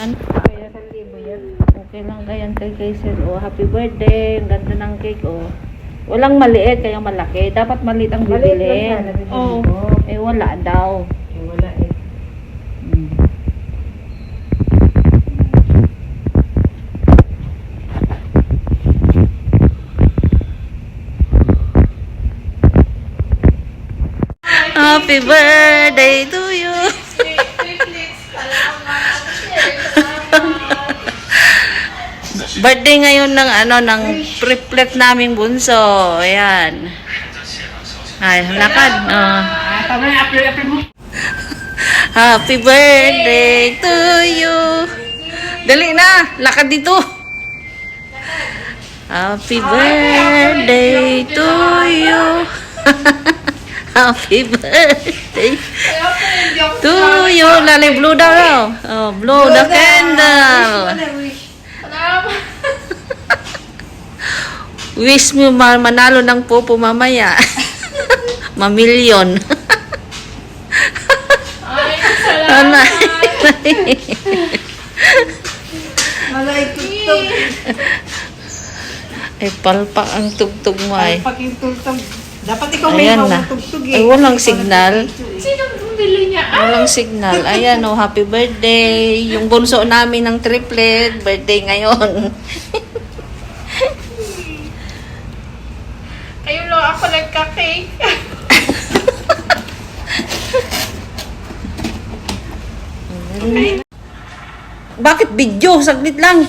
Yan. Kaya sa libo yan. Okay lang kayan kay Kaisel. Oh, happy birthday. Ang ganda ng cake, oh. Walang maliit, kaya malaki. Dapat maliit ang Maliit lang sana. bibili Oo. ko. Eh, wala daw. Eh, wala eh. Mm. Happy birthday to you. Birthday ngayon ng ano ng triplet naming bunso. Ayan. Ay, lakad. Oh. Happy birthday to you. Dali na, lakad dito. Happy birthday to you. Happy birthday to you. Lali, blow daw. Oh, blow the candle. Wish mo ma- manalo ng popo mamaya. Mamilyon. Ano? Malay tutog. Ay, palpak ang tugtog mo ay. Pakintultog. Dapat ikaw may Ayan na. mamutugtog eh. Ay, walang signal. Sino bumili niya? Walang signal. Ayan, oh, happy birthday. Yung bunso namin ng triplet, birthday ngayon. Kayo lang ako nagka-cake. Bakit video? Saglit lang.